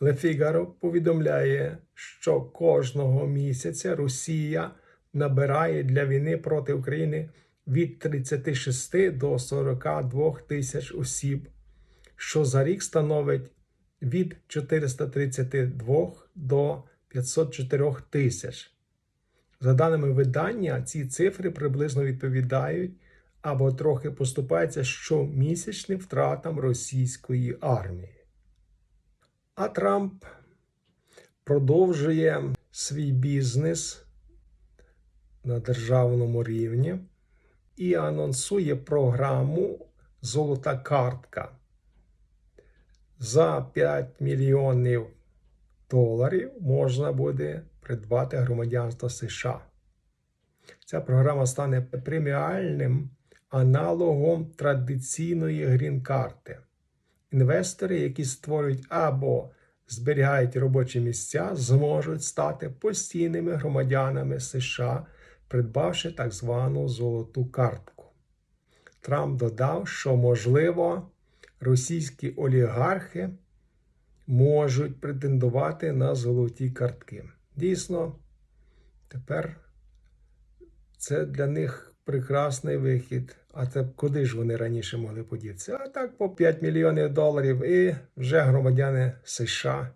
Figaro повідомляє, що кожного місяця Росія набирає для війни проти України від 36 до 42 тисяч осіб, що за рік становить від 432 до 504 тисяч. За даними видання, ці цифри приблизно відповідають або трохи поступаються щомісячним втратам російської армії. А Трамп продовжує свій бізнес на державному рівні і анонсує програму Золота картка. За 5 мільйонів доларів можна буде придбати громадянство США. Ця програма стане преміальним аналогом традиційної грін-карти. Інвестори, які створюють або зберігають робочі місця, зможуть стати постійними громадянами США, придбавши так звану золоту картку. Трамп додав, що, можливо, російські олігархи можуть претендувати на золоті картки. Дійсно, тепер це для них прекрасний вихід. А це куди ж вони раніше могли подітися? А так по 5 мільйонів доларів і вже громадяни США